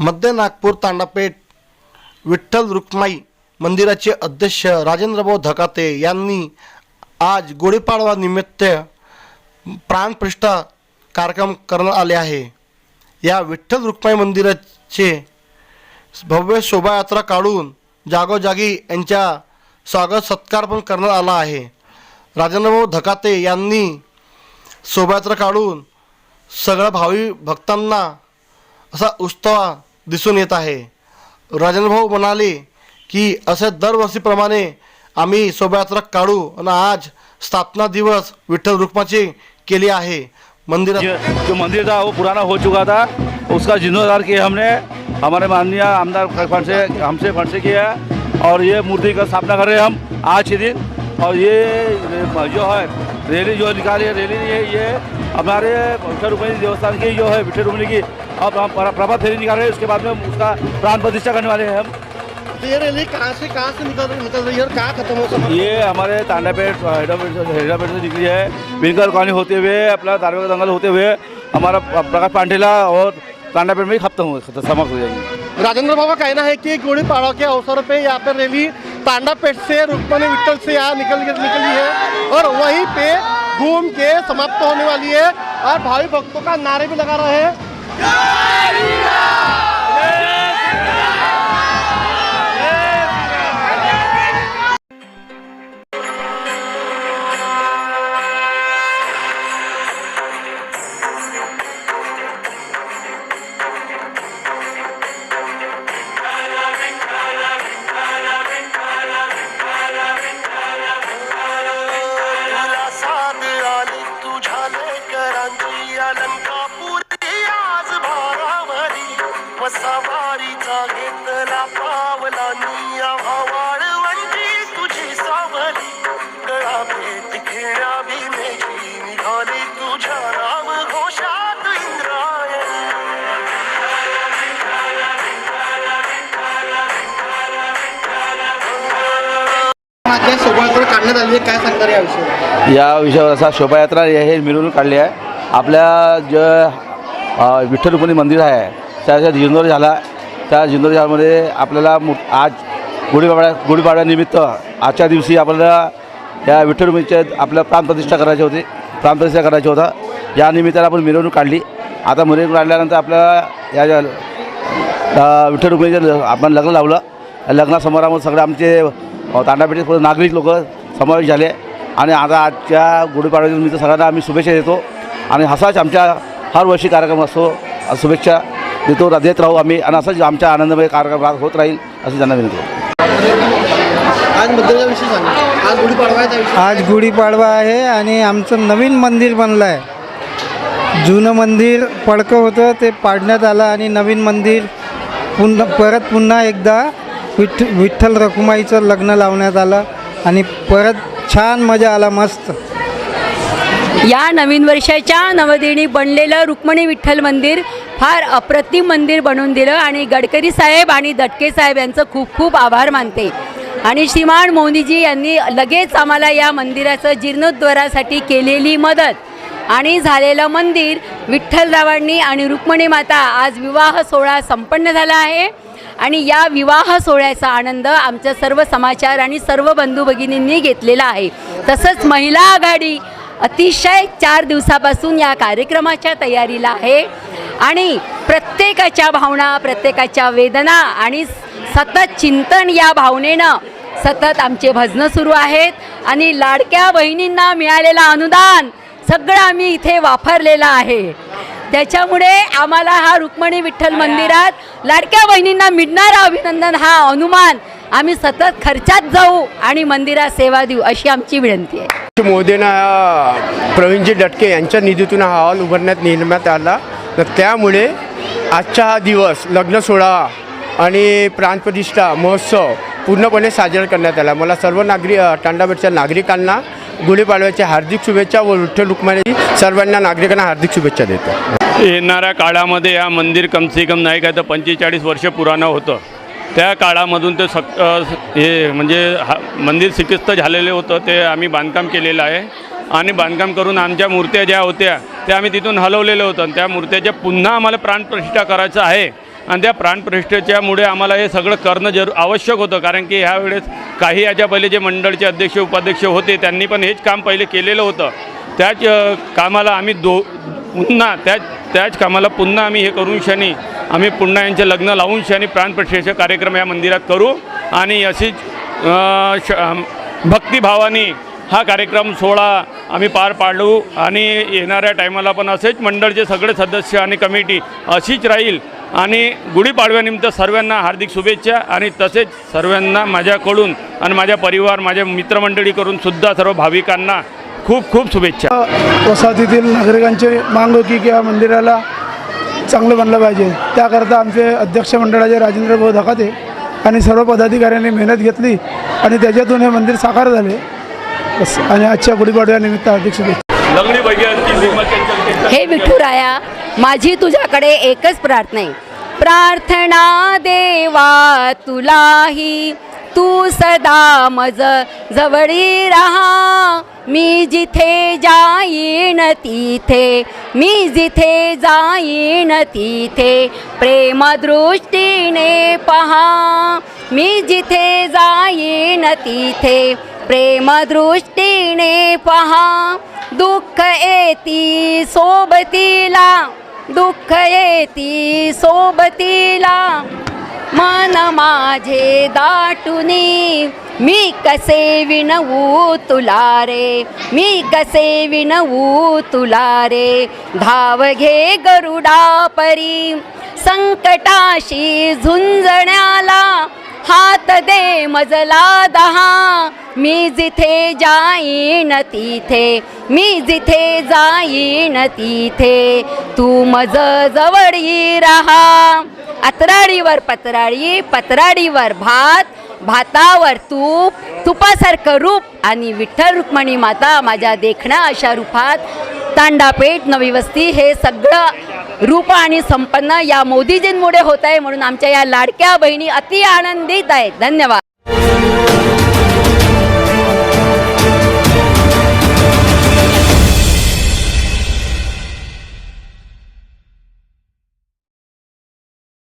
मध्य नागपूर तांडापेठ विठ्ठल रुक्माई मंदिराचे अध्यक्ष राजेंद्रभाऊ धकाते यांनी आज गुढीपाडवा निमित्त प्राणप्रतिष्ठा कार्यक्रम करण्यात आले आहे. या विठ्ठल रुक्माई मंदिराचे भव्य शोभायात्रा काढून जागोजागी यांच्या स्वागत सत्कार पण करण्यात आला आहे. राजेंद्रभाऊ धकाते यांनी शोभायात्रा काढून सगळ्या भावी भक्तांना असा उत्सव दिसून येत आहे. राजेंद्रभाऊ म्हणाले की असे दरवर्षीप्रमाणे आम्ही शोभायात्रा काढू आणि आज स्थापना दिवस विठ्ठल रुक्माची केली आहे. मंदिर जो मंदिर था वो पुराना हो चुका था। उसका जीर्णोद्धार किया हमने। हमारे माननीय आमदार फंड से हमसे फंड से किया। और ये मूर्ति का स्थापना कर रहे हैं हम आज के दिन। और ये जो है रैली जो निकाली है रैली ये हमारे विठल देवस्थान की जो है विठल रुक्मिणी की अब हम प्र- प्रभात फेरी निकाल रहे हैं उसके बाद में उसका प्राण प्रतिष्ठा करने वाले हैं हम। ये रैली कहाँ से कहाँ से निकल निकल रही है और कहाँ खत्म हो समाप्त ये हमारे तांडापेट से निकली है। बिनकर कॉलोनी होते हुए अपना धार्मिक दंगल होते हुए हमारा प्रकाश पांडेला और तांडापेट में ही खत्म हो समाप्त हो जाएँगे। राजेंद्र बाबा कहना है कि गुड़ी पाड़वा के अवसर पे यहाँ पर रैली तांडापेट से रुक्मणी विठल से यहाँ निकल निकली है और वहीं पे घूम के समाप्त होने वाली है और भावी भक्तों का नारे भी लगा रहे हैं। या विषयी या विषयावर असा शोभायात्रा हे मिरवणूक काढली आहे. आपल्या जे विठ्ठल रुक्मिणी मंदिर आहे त्याचा जीर्णोद्धार झाला. त्या जीर्णोद्धारामध्ये आपल्याला मो आज गुढीपाडा गुढीपाडव्यानिमित्त आजच्या दिवशी आपल्याला या विठ्ठल रुक्मिणीच्या आपल्या प्राणप्रतिष्ठा करायची होती प्राणप्रतिष्ठा करायची होता. या निमित्तानं आपण मिरवणूक काढली. आता मिरवणूक काढल्यानंतर आपल्याला या ज्या विठ्ठल रुक्मिणीचं आपण लग्न लावलं. लग्नासमारंभात सगळे आमचे अ, तांडापेठे नागरिक लोक समावेश झाले. आणि आता आजच्या गुढीपाडव्याच्या निमित्त सगळ्यांना आम्ही शुभेच्छा देतो. आणि असाच आमच्या हर वर्षी कार्यक्रम असतो. शुभेच्छा देतो. देत राहू आम्ही. आणि असंच आमच्या आनंदमय कार्यक्रम होत राहील असं त्यांना विनंती आज विषयी सांगा. विषयी. गुढीपाडवा आहे आणि आमचं नवीन मंदिर बनलं आहे जुनं मंदिर पडकं होतं ते पाडण्यात आलं आणि नवीन मंदिर पुन्हा परत पुन्हा एकदा विठ्ठ विठ्ठल रखुमाईचं लग्न लावण्यात आलं आणि परत छान मजा आला मस्त. या नवीन वर्षाच्या नवदिनी बनलेलं रुक्मिणी विठ्ठल मंदिर फार अप्रतिम मंदिर बनवून दिलं आणि गडकरी साहेब आणि दटके साहेब यांचं खूप खूप आभार मानते. आणि श्रीमान मोदीजी यांनी लगेच आम्हाला या मंदिराचं जीर्णोद्धारासाठी केलेली मदत आणि झालेलं मंदिर विठ्ठलरावांनी आणि रुक्मिणी माता आज विवाह सोहळा संपन्न झाला आहे. आणि या विवाह सोहळ्याचा आनंद आमच्या सर्व समाचार आणि सर्व बंधू भगिनींनी घेतलेला आहे. तसंच महिला आघाडी अतिशय चार दिवसापासून या कार्यक्रमाच्या तयारीला आहे. आणि प्रत्येकाच्या भावना प्रत्येकाच्या वेदना आणि सतत चिंतन या भावनेनं सतत आमचे भजनं सुरू आहेत आणि लाडक्या बहिणींना मिळालेलं अनुदान सगळं आम्ही इथे वापरलेलं आहे. त्याच्यामुळे आम्हाला हा रुक्मिणी विठ्ठल मंदिरात लाडक्या बहिणींना मिळणारा अभिनंदन हा अनुमान आम्ही सतत खर्चात जाऊ आणि मंदिरात सेवा देऊ अशी आमची विनंती आहे. मोदींना प्रवीणजी डटके यांच्या निधीतून हा हॉल उभारण्यात निर्मात आला. तर त्यामुळे आजचा हा दिवस लग्न सोहळा आणि प्राणप्रतिष्ठा महोत्सव पूर्णपणे साजरा करण्यात आला. मला सर्व नागरिक तांडाबेटच्या नागरिकांना गुढीपाडव्याच्या हार्दिक शुभेच्छा व विठ्ठल रुक्माई सर्वांना नागरिकांना हार्दिक शुभेच्छा देतो. येणाऱ्या काळामध्ये या मंदिर कमसे कम नाही काय तर पंचेचाळीस वर्ष पुराणं होतं. त्या काळामधून ते सक हे म्हणजे हा मंदिर शिकिस्त झालेलं होतं ते आम्ही बांधकाम केलेलं आहे. आणि बांधकाम करून आमच्या मूर्त्या ज्या होत्या त्या आम्ही तिथून हलवलेलं होतं. आणि त्या मूर्त्याच्या पुन्हा आम्हाला प्राणप्रतिष्ठा करायचं आहे. आणि त्या प्राणप्रतिष्ठेच्यामुळे आम्हाला हे सगळं करणं जरू आवश्यक होतं. कारण की ह्यावेळेस काही याच्या पहिले जे मंडळचे अध्यक्ष उपाध्यक्ष होते त्यांनी पण हेच काम पहिले केलेलं होतं. त्याच कामाला आम्ही दो पुन्हा त्याच त्याच कामाला पुन्हा आम्ही हे करून शनी आम्ही पुन्हा यांचे लग्न लावून शनी प्राणप्रतिष्ठेचा कार्यक्रम या मंदिरात करू. आणि अशीच श भक्तिभावाने हा कार्यक्रम सोहळा आम्ही पार पाडू. आणि येणाऱ्या टायमाला पण असेच मंडळचे सगळे सदस्य आणि कमिटी अशीच राहील. आणि गुढीपाडव्यानिमित्त सर्वांना हार्दिक शुभेच्छा आणि तसेच सर्वांना माझ्याकडून आणि माझ्या परिवार माझ्या मित्रमंडळीकडून सुद्धा सर्व भाविकांना खूप खूप शुभेच्छा. वसाहतीतील नागरिकांची मांग होती की या मंदिराला चांगलं बनलं पाहिजे त्याकरता आमचे अध्यक्ष मंडळाचे राजेंद्र भाऊ धकाते आणि सर्व पदाधिकाऱ्यांनी मेहनत घेतली आणि त्याच्यातून हे मंदिर साकार झाले. आणि आजच्या गुढीपाडव्यानिमित्त हार्दिक शुभेच्छा. हे विठुराया माझी तुझ्याकडे एकच प्रार्थना आहे. प्रार्थना देवा तुलाही तू सदा मज जवळी राहा. मी जिथे जाईन तिथे मी जिथे जाईन तिथे प्रेमदृष्टीने पहा. मी जिथे जाईन तिथे प्रेमदृष्टीने पहा. दुःख येती सोबतीला. दुःख येती सोबतीला. मन माझे दाटुनी मी कसे विनवू तुला रे? मी कसे विनवू तुला रे? धाव घे गरुडा परी संकटाशी झुंजण्याला. हात दे मजला दहा. मी जिथे जाईन तिथे मी जिथे जाईन तिथे तू मज जवळी राहा. अतराळीवर पत्राळी पत्राळीवर भात भातावर तूप तुपासारखं रूप आणि विठ्ठल रुक्मणी माता माझ्या देखणा अशा रूपात तांडापेठ नवी वस्ती हे सगळं रूप आणि संपन्न या मोदीजींमुळे होत आहे म्हणून आमच्या या लाडक्या बहिणी अति आनंदित आहेत. धन्यवाद.